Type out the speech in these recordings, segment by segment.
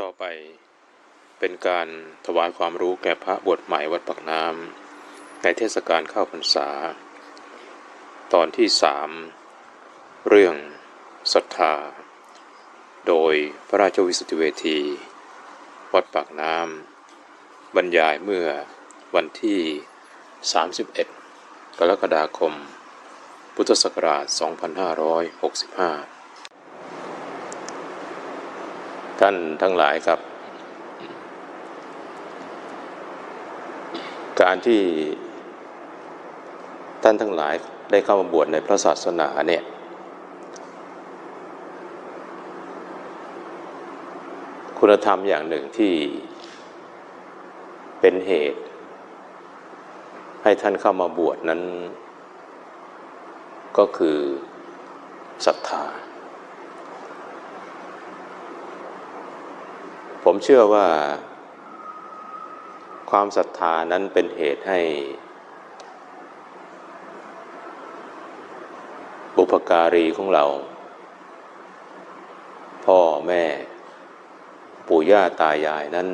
ต่อไปเป็นการถวายความรู้แก่พระบวชใหม่วัดปักน้ำในเทศกาลเข้าพรรษา ตอนที่สามเรื่องศรัทธา โดยพระราชวิสุทธิเวที วัดปากน้ำบรรยายเมื่อวันที่ 31 กรกฎาคม พุทธศักราช 2565 ท่านทั้งหลายครับ การที่ท่านทั้งหลายได้เข้ามาบวชในพระศาสนาเนี่ย คุณธรรมอย่างหนึ่งที่เป็นเหตุ ให้ท่านเข้ามาบวชนั้น ก็คือศรัทธา ผมเชื่อว่า ความศรัทธานั้นเป็นเหตุให้ บุพการีของเรา พ่อแม่ ปู่ย่าตายายนั้น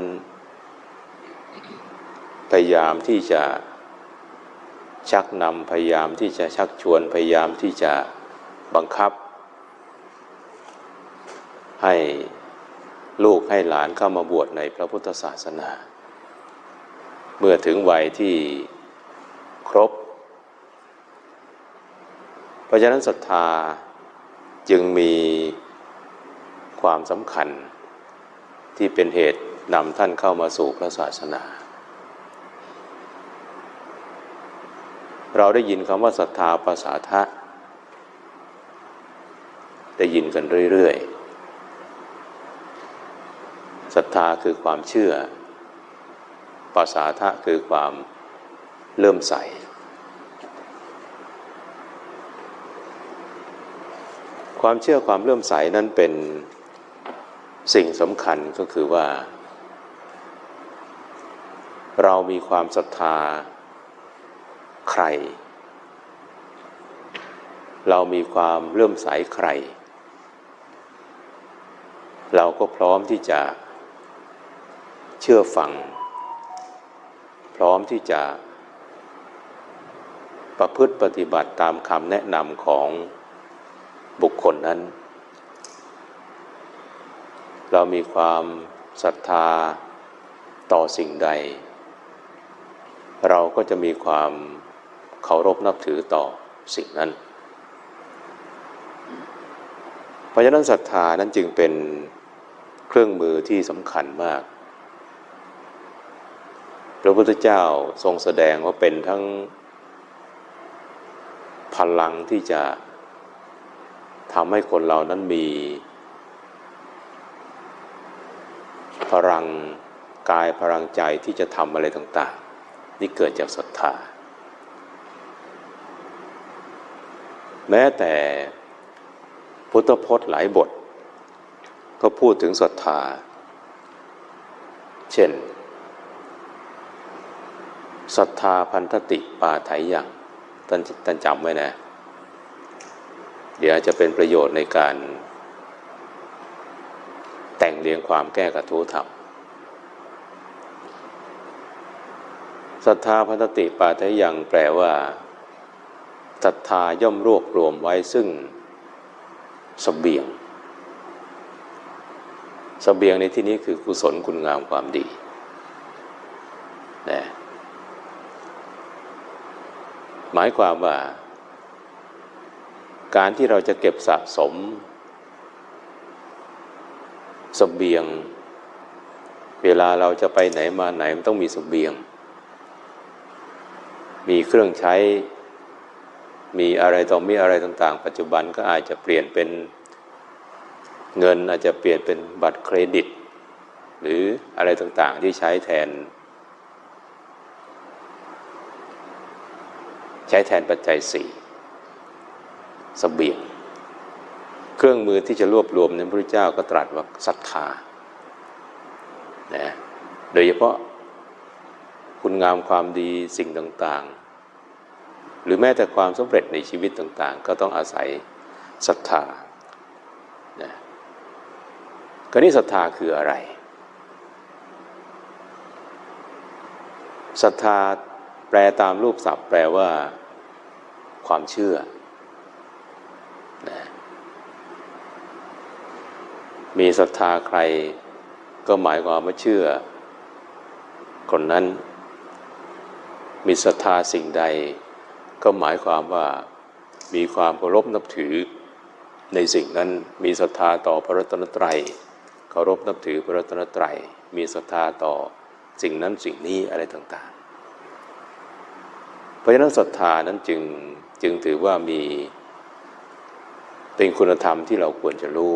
พยายามที่จะชักนำพยายามที่จะชักชวนพยายามที่จะบังคับ ให้ ลูกให้หลานเข้ามาบวชในพระพุทธศาสนา เมื่อถึงวัยที่ครบ เพราะฉะนั้นศรัทธาจึงมีความสำคัญที่เป็นเหตุนำท่านเข้ามาสู่พระศาสนา เราได้ยินคำว่าศรัทธาภาษาทะ ได้ยินกันเรื่อย ๆ ศรั ทธาคือความเชื่อภาษาทะคือความเริ่มใส ความเชื่อความเริ่มใสนั้นเป็นสิ่งสำคัญก็คือว่า เรามีความศรัทธาใคร เรามีความเลื่มใสใคร เราก็พร้อมที่จะ เชื่อฟัง พร้อมที่จะประพฤติปฏิบัติตามคำแนะนำของบุคคลนั้น เรามีความศรัทธาต่อสิ่งใด เราก็จะมีความเคารพนับถือต่อสิ่งนั้น เพราะฉะนั้นศรัทธานั้นจึงเป็นเครื่องมือที่สำคัญมาก พระพุทธเจ้าทรงแสดงว่าเป็นทั้งพลังที่จะทำให้คนเรานั้นมี พลังกายพลังใจที่จะทำอะไรต่าง ๆ นี่เกิดจากศรัทธา แม้แต่พุทธพจน์หลายบท ก็พูดถึงศรัทธา เช่น ศรัทธาพันธติปาไถยังท่านท่านจำไว้นะ เดี๋ยวจะเป็นประโยชน์ในการ แต่งเรียงความแก้กระทู้ธรรมศรัทธาพันธติปาไถยังแปลว่าศรัทธาย่อมรวบรวมไว้ซึ่งสเบียงสเบียงในที่นี้คือกุศลคุณงามความดีนะ หมายความว่า การที่เราจะเก็บสะสมสเบียง เวลาเราจะไปไหนมาไหนมันต้องมีสเบียง มีเครื่องใช้ มีอะไรต่อมีอะไรต่างๆ ปัจจุบันก็อาจจะเปลี่ยนเป็นเงินอาจจะเปลี่ยนเป็นบัตรเครดิต หรืออะไรต่างๆที่ใช้แทน ใช้แทนปัจจัยสี่สเบียง เครื่องมือที่จะรวบรวมนั้นพระเจ้าก็ตรัสว่าศรัทธานะโดยเฉพาะคุณงามความดีสิ่งต่างๆ หรือแม้แต่ความสำเร็จในชีวิตต่างๆ ก็ต้องอาศัยศรัทธานะก็นี่ศรัทธาคืออะไรศรัทธา ลตามรูปศัพท์แปลว่า ความเชื่อนะมีศรัทธาใคร ก็หมายความว่าเชื่อ คนนั้น มีศรัทธาสิ่งใด ก็หมายความว่า มีความเคารพนับถือ ในสิ่งนั้นมีศรัทธาต่อพระรัตนตรัยเคารพนับถือพระรัตนตรัยมีศรัทธาต่อสิ่งนั้นสิ่งนี้อะไรต่างๆ เพราะฉะนั้นศรัทธานั้นจึงจึงถือว่ามีเป็นคุณธรรมที่เราควรจะรู้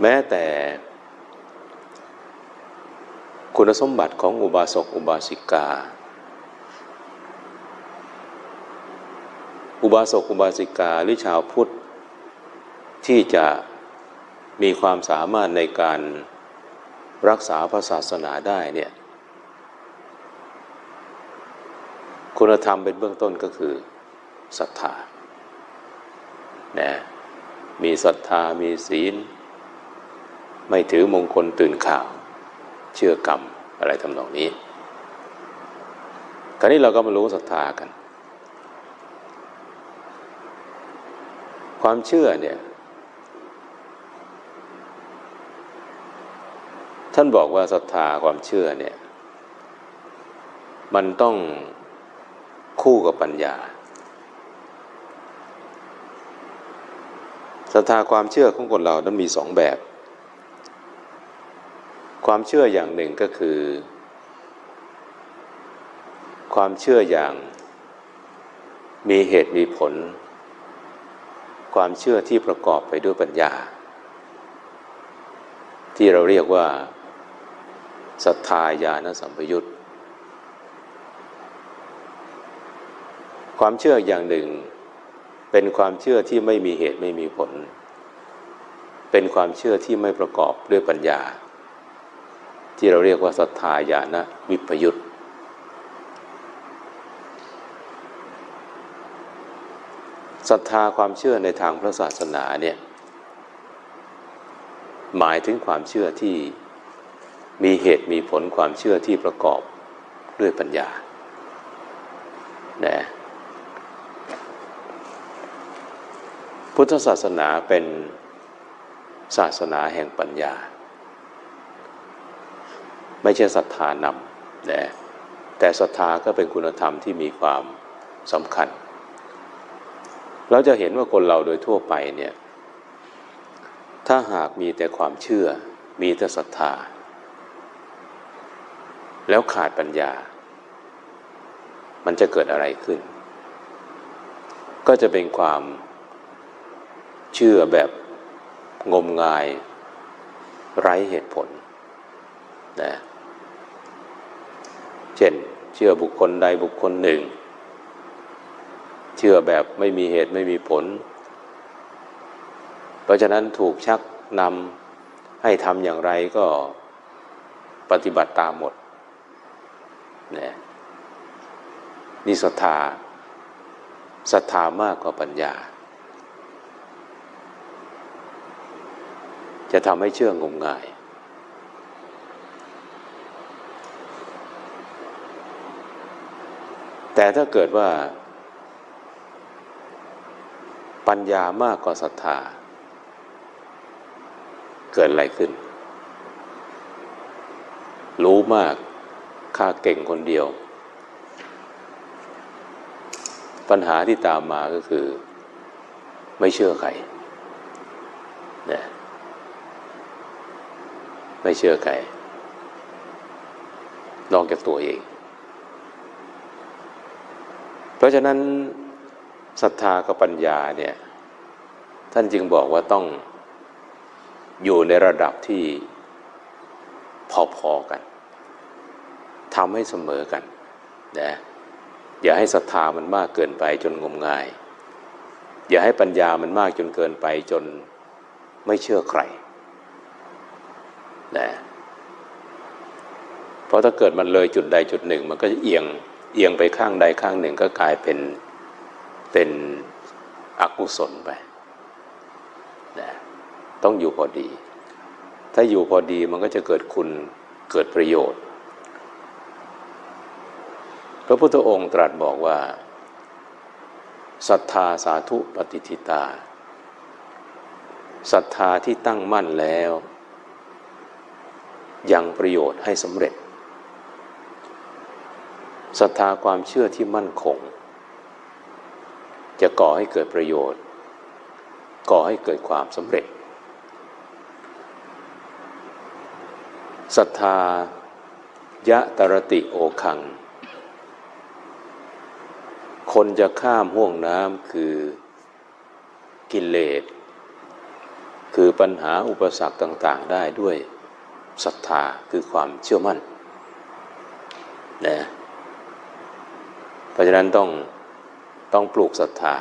แม้แต่คุณสมบัติของอุบาสกอุบาสิกา อุบาสกอุบาสิกาหรือชาวพุทธ ที่จะมีความสามารถในการรักษาพระศาสนาได้เนี่ย คุณธรรมเป็นเบื้องต้นก็คือศรัทธานะมีศรัทธามีศีล ไม่ถือมงคลตื่นข่าว เชื่อกรรมอะไรทำนองนี้ คราวนี้เราก็มารู้ศรัทธากัน ความเชื่อเนี่ย ท่านบอกว่าศรัทธาความเชื่อเนี่ย มันต้อง คู่กับปัญญาศรัทธาความเชื่อของคนเรานั้นมีสองแบบ ความเชื่ออย่างหนึ่งก็คือ ความเชื่ออย่างมีเหตุมีผล ความเชื่อที่ประกอบไปด้วยปัญญา ที่เราเรียกว่าศรัทธาญาณสัมปยุต ความเชื่ออย่างหนึ่ง เป็นความเชื่อที่ไม่มีเหตุไม่มีผล เป็นความเชื่อที่ไม่ประกอบด้วยปัญญา ที่เราเรียกว่าศรัทธาญาณวิปยุตศรัทธาความเชื่อในทางพระศาสนาเนี่ยหมายถึงความเชื่อที่มีเหตุมีผลความเชื่อที่ประกอบด้วยปัญญานะ พุทธศาสนาเป็นศาสนาแห่งปัญญา ไม่ใช่ศรัทธานำนะแต่ศรัทธาก็เป็นคุณธรรมที่มีความสำคัญ เราจะเห็นว่าคนเราโดยทั่วไปเนี่ยถ้าหากมีแต่ความเชื่อมีแต่ศรัทธา แล้วขาดปัญญา มันจะเกิดอะไรขึ้น ก็จะเป็นความ ชื่อแบบงมงายไร้เหตุผลนะเช่น เชื่อบุคคลใดบุคคลหนึ่ง เชื่อแบบไม่มีเหตุไม่มีผล เพราะฉะนั้นถูกชักนำให้ทำอย่างไรก็ปฏิบัติตามหมดนะนี่ศรัทธาศรัทธามากกว่าปัญญา จะทำให้เชื่องมงาย แต่ถ้าเกิดว่า ปัญญามากกว่าศรัทธา เกิดอะไรขึ้น รู้มากข้าเก่งคนเดียว ปัญหาที่ตามมาก็คือ ไม่เชื่อใครเนี่ย ไม่เชื่อใครนอกจากตัวเอง เพราะฉะนั้นศรัทธากับปัญญาเนี่ยท่านจึงบอกว่าต้องอยู่ในระดับที่พอๆกันทำให้เสมอกันนะอย่าให้ศรัทธามันมากเกินไปจนงมงาย อย่าให้ปัญญามันมากจนเกินไปจนไม่เชื่อใคร นะเพราะถ้าเกิดมันเลยจุดใดจุดหนึ่ง มันก็จะเอียงเอียงไปข้างใดข้างหนึ่งก็กลายเป็นเป็นอกุศลไปนะต้องอยู่พอดี ถ้าอยู่พอดีมันก็จะเกิดคุณเกิดประโยชน์ พระพุทธองค์ตรัสบอกว่าศรัทธาสาธุปฏิทิตาศรัทธาที่ตั้งมั่นแล้ว ยังประโยชน์ให้สำเร็จศรัทธาความเชื่อที่มั่นคง จะก่อให้เกิดประโยชน์ ก่อให้เกิดความสำเร็จศรัทธายะตรติโอคัง คนจะข้ามห่วงน้ำคือกิเลสคือปัญหาอุปสรรคต่าง ๆ ได้ด้วย ศรัทธาคือความเชื่อมั่นนะเพราะฉะนั้นต้องต้องปลูกศรัทธา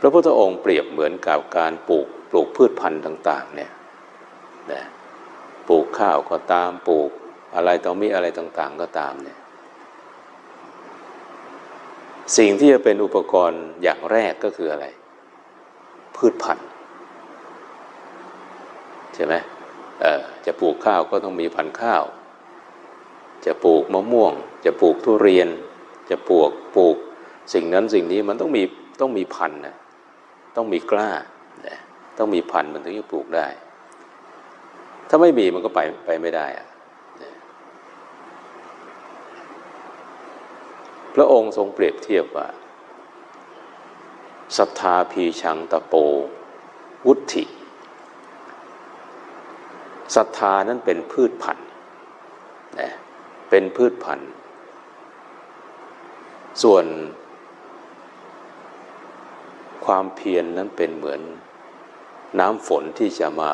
พระพุทธองค์เปรียบเหมือนกับการปลูกปลูกพืชพันธุ์ต่าง ๆ เนี่ยนะปลูกข้าวก็ตามปลูกอะไรต้องมีอะไรต่าง ๆ ก็ตามเนี่ยสิ่งที่จะเป็นอุปกรณ์อย่างแรกก็คืออะไร พืชพันธุ์ ใช่ไหมเออจะปลูกข้าวก็ต้องมีพันธุ์ข้าว จะปลูกมะม่วง จะปลูกทุเรียน จะปลูกปลูกสิ่งนั้นสิ่งนี้มันต้องมีต้องมีพันธุ์นะต้องมีกล้าต้องมีพันธุ์มันถึงจะปลูกได้ ถ้าไม่มีมันก็ไปไปไม่ได้อะพระองค์ทรงเปรียบเทียบว่าศรัทธาพีชังตะโป วุธิ ศรัทธานั้นเป็นพืชพันธุ์นะเป็นพืชพันธุ์ส่วน ความเพียรนนั้นเป็นเหมือนน้ำฝนที่จะมา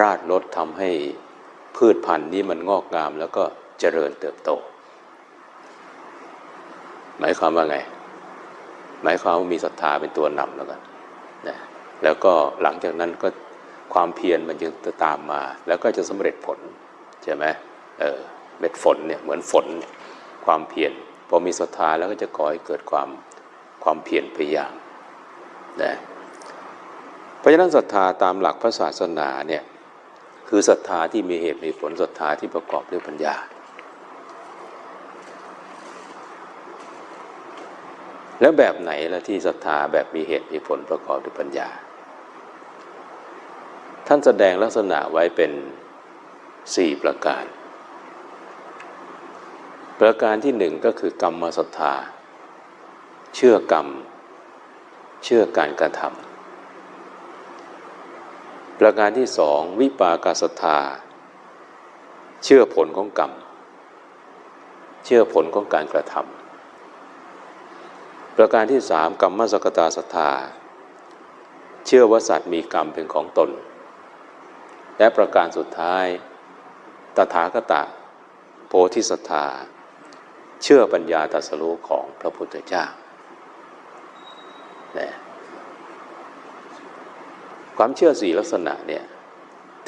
ราดรดทำให้พืชพันธุ์นี้มันงอกงามแล้วก็เจริญเติบโต หมายความว่าไง หมายความว่ามีศรัทธาเป็นตัวนำแล้วกันนะแล้วก็หลังจากนั้นก็ ความเพียรมันจึงจะตามมา แล้วก็จะสำเร็จผลใช่ไหมเออเม็ดฝนเนี่ยเหมือนฝนความเพียรพอมีศรัทธาแล้วก็จะก่อให้เกิดความความเพียรพยายามนะเพราะฉะนั้นศรัทธาตามหลักพระศาสนาเนี่ยคือศรัทธาที่มีเหตุมีผลศรัทธาที่ประกอบด้วยปัญญา แล้วแบบไหนละที่ศรัทธาแบบมีเหตุมีผลประกอบด้วยปัญญา ท่านแสดงลักษณะไว้เป็นสี่ประการ ประการที่หนึ่งก็คือกรรมศรัทธา เชื่อกรรม เชื่อการกระทำประการที่สองวิปากาศรัทธา เชื่อผลของกรรม เชื่อผลของการกระทำประการที่สามกรรมสกตาศรัทธา เชื่อว่าสัตว์มีกรรมเป็นของตน และประการสุดท้าย ตถาคตโพธิศรัทธาเชื่อปัญญาตรัสรู้ของพระพุทธเจ้านะความเชื่อสี่ลักษณะเนี่ย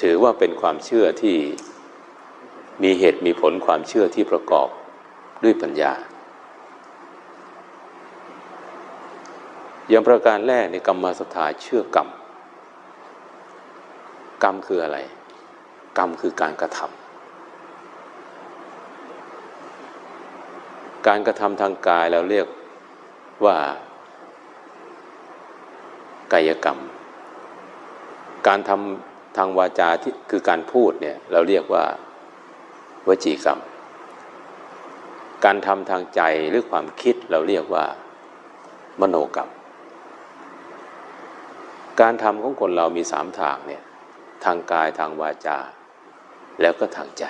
ถือว่าเป็นความเชื่อที่มีเหตุมีผลความเชื่อที่ประกอบด้วยปัญญา อย่างประการแรกในกรรมสถาเชื่อกรรม รรมคืออะไร กรรมคือการกระทำการกระทำทางกายเราเรียกว่ากายกรรม การทำทางวาจาที่คือการพูดเนี่ยเราเรียกว่าวจีกรรม การทำทางใจหรือความคิดเราเรียกว่า มโนกรรม การทำของคนเรามีสามทางเนี่ย ทางกายทางวาจา แล้วก็ทางใจ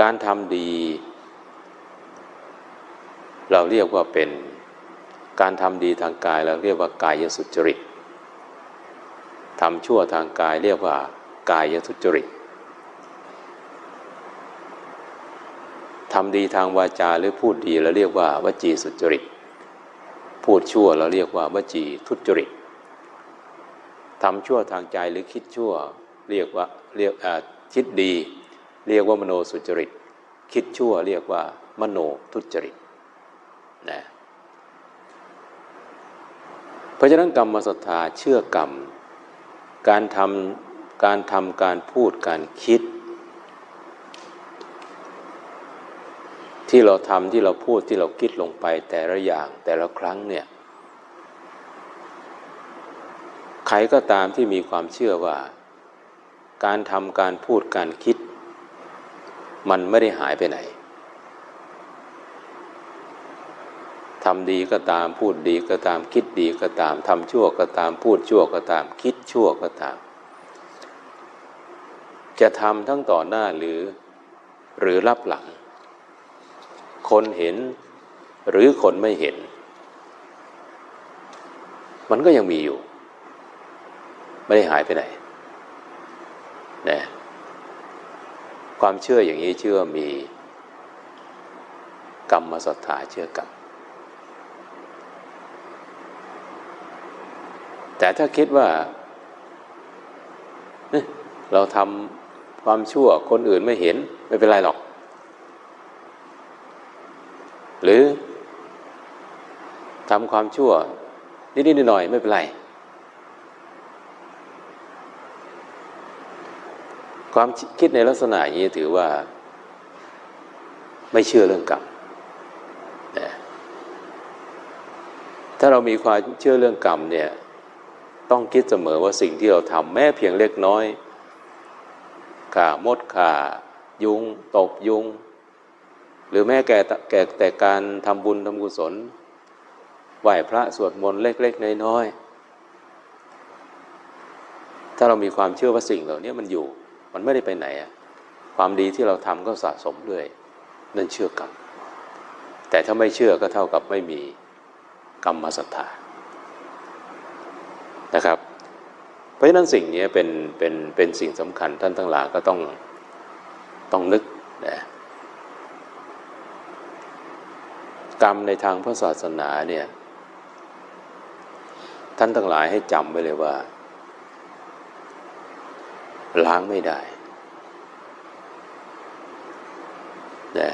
การทำดี เราเรียกว่าเป็นการทำดีทางกายเราเรียกว่ากายสุจริตทำชั่วทางกายเรียกว่ากายทุจริตทำดีทางวาจาหรือพูดดีเราเรียกว่าวจีสุจริต พูดชั่วเราเรียกว่าวจีทุจริตทำชั่วทางใจหรือคิดชั่วเรียกว่าเรียกคิดดี เรียกว่ามโนสุจริต คิดชั่วเรียกว่ามโนทุจริตนะพราะฉะนั้นกรรมศรัทธาเชื่อกรรม การทำการทำการพูดการคิด ที่เราทำที่เราพูดที่เราคิดลงไปแต่ละอย่างแต่ละครั้งเนี่ยใครก็ตามที่มีความเชื่อว่า การทำการพูดการคิด มันไม่ได้หายไปไหนทำดีก็ตามพูดดีก็ตามคิดดีก็ตามทำชั่วก็ตามพูดชั่วก็ตาม คิดชั่วก็ตาม จะทำทั้งต่อหน้าหรือ หรือรับหลัง คนเห็นหรือคนไม่เห็น มันก็ยังมีอยู่ ไม่ได้หายไปไหนนะความเชื่ออย่างนี้เชื่อมี กรรมศรัทธาเชื่อกรรมแต่ถ้าคิดว่าเราทำความชั่วคนอื่นไม่เห็นไม่เป็นไรหรอก หรือทำความชั่ว นิดๆหน่อยๆไม่เป็นไร ความคิดในลักษณะอย่างนี้ถือว่า ไม่เชื่อเรื่องกรรมถ้าเรามีความเชื่อเรื่องกรรมเนี่ย ต้องคิดเสมอว่าสิ่งที่เราทำแม้เพียงเล็กน้อยข่ามดข่ายุง ตบยุง หรือแม้แก่แก่แต่การทำบุญทำกุศลไหว้พระสวดมนต์เล็ก ๆ น้อยๆถ้าเรามีความเชื่อว่าสิ่งเหล่านี้มันอยู่ มันไม่ได้ไปไหนอะความดีที่เราทำก็สะสมด้วยนั่นเชื่อกรรมแต่ถ้าไม่เชื่อก็เท่ากับไม่มีกรรมศรัทธานะครับ เพราะฉะนั้นสิ่งนี้เป็นเป็นเป็นสิ่งสำคัญท่านทั้งหลายก็ต้องต้องนึกนะ กรรมในทางพระศาสนาเนี่ยท่านทั้งหลายให้จำไว้เลยว่า ล้างไม่ได้นะ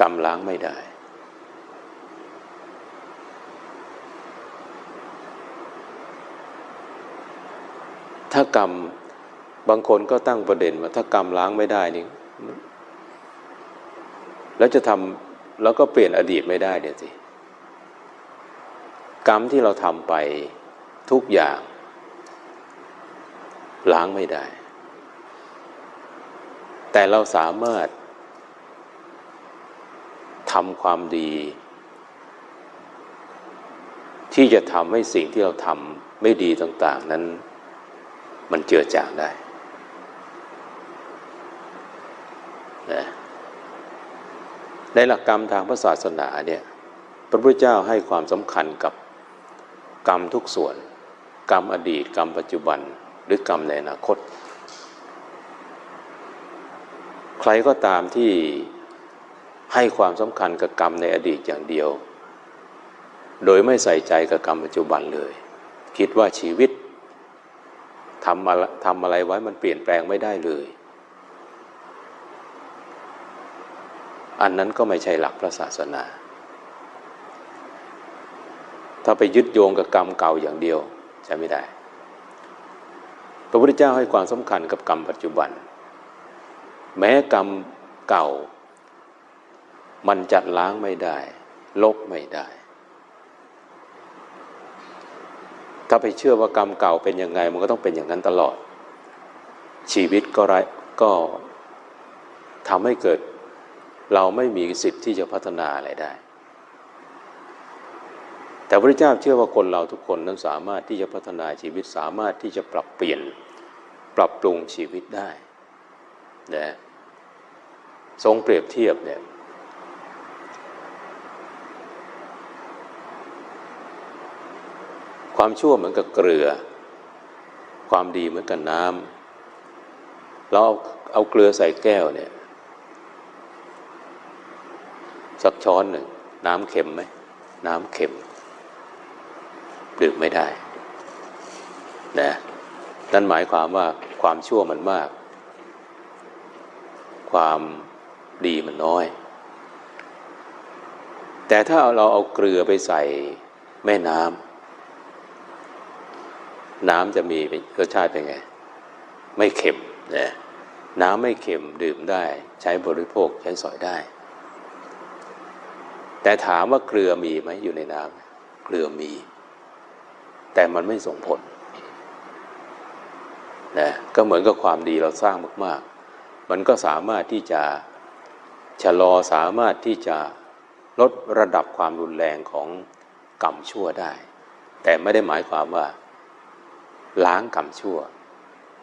กรรมล้างไม่ได้ ถ้ากรรมบางคนก็ตั้งประเด็นว่าถ้ากรรมล้างไม่ได้นี่แล้วจะทำ แล้วก็เปลี่ยนอดีตไม่ได้เดี๋ยวสิกรรมที่เราทำไปทุกอย่าง ล้างไม่ได้ แต่เราสามารถทำความดี ที่จะทำให้สิ่งที่เราทำไม่ดีต่าง ๆ นั้น มันเจือจางได้นะ ในหลักกรรมทางพระศาสนาเนี่ยพระพุทธเจ้าให้ความสำคัญกับกรรมทุกส่วน กรรมอดีตกรรมปัจจุบันหรือกรรมในอนาคต ใครก็ตามที่ให้ความสำคัญกับกรรมในอดีตอย่างเดียว โดยไม่ใส่ใจกับกรรมปัจจุบันเลย คิดว่าชีวิตทำอะไรทำอะไรไว้มันเปลี่ยนแปลงไม่ได้เลย อันนั้นก็ไม่ใช่หลักพระศาสนา ถ้าไปยึดโยงกับกรรมเก่าอย่างเดียวใช่ไม่ได้ พระพุทธเจ้าให้ความสำคัญกับกรรมปัจจุบัน แม้กรรมเก่า มันจัดล้างไม่ได้ ลบไม่ได้ ถ้าไปเชื่อว่ากรรมเก่าเป็นยังไง มันก็ต้องเป็นอย่างนั้นตลอด ชีวิตก็ไรก็ทำให้เกิด เราไม่มีสิทธิ์ที่จะพัฒนาอะไรได้ แต่พระเจ้าเชื่อว่าคนเราทุกคนนั้นสามารถที่จะพัฒนาชีวิตสามารถที่จะปรับเปลี่ยนปรับปรุงชีวิตได้นะทรงเปรียบเทียบเนี่ยความชั่วเหมือนกับเกลือ ความดีเหมือนกับน้ำเราเอาเอาเกลือใส่แก้วเนี่ย สักช้อนหนึ่งน้ำเค็มไหมน้ำเค็ม ดื่มไม่ได้นะนั่นหมายความว่าความชั่วมันมาก ความดีมันน้อย แต่ถ้าเราเอาเกลือไปใส่แม่น้ำน้ำจะมีรสชาติเป็นไง ไม่เค็มนะน้ำไม่เค็มดื่มได้ ใช้บริโภคใช้สอยได้ แต่ถามว่าเกลือมีไหมอยู่ในน้ำเกลือมี แต่มันไม่ส่งผลนะก็เหมือนกับความดีเราสร้างมากๆ มันก็สามารถที่จะชะลอสามารถที่จะลดระดับความรุนแรงของกรรมชั่วได้ แต่ไม่ได้หมายความว่า ล้างกรรมชั่ว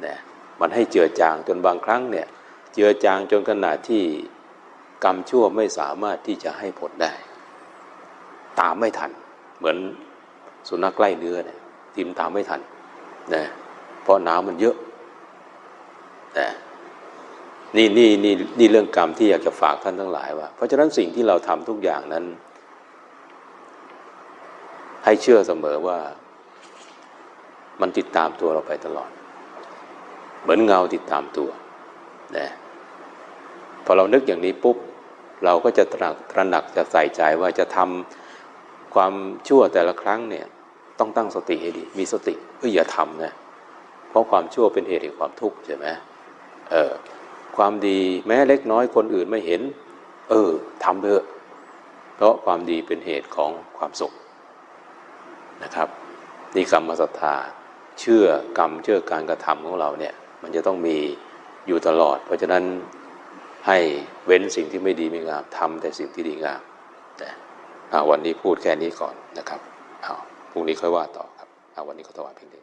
นะมันให้เจือจางจนบางครั้งเนี่ยเจือจางจนขนาดที่กรรมชั่วไม่สามารถที่จะให้ผลได้ ตามไม่ทัน เหมือนสุนัขใกล้เนื้อเนี่ยทีมตามไม่ทันนะเพราะน้ำมันเยอะนะนี่นี่นี่นี่เรื่องกรรมที่อยากจะฝากท่านทั้งหลายว่า เพราะฉะนั้นสิ่งที่เราทำทุกอย่างนั้น ให้เชื่อเสมอว่า มันติดตามตัวเราไปตลอด เหมือนเงาติดตามตัวนะพอเรานึกอย่างนี้ปุ๊บ เราก็จะตระหนักจะใส่ใจว่าจะทำ ความชั่วแต่ละครั้งเนี่ยต้องตั้งสติให้ดี มีสติเอออย่าทำนะเพราะความชั่วเป็นเหตุแห่งความทุกข์ใช่ไหมเออความดีแม้เล็กน้อยคนอื่นไม่เห็น เออทำเถอะเพราะความดีเป็นเหตุของความสุขนะครับนี่กรรมศรัทธาเชื่อกรรมเชื่อการกระทำของเราเนี่ยมันจะต้องมีอยู่ตลอด เพราะฉะนั้นให้เว้นสิ่งที่ไม่ดีไม่งามทำแต่สิ่งที่ดีงามนะอ่ วันนี้พูดแค่นี้ก่อนนะครับเอาพรุ่งนี้ค่อยว่าต่อครับเอาวันนี้ก็ถวายเพียงเดียว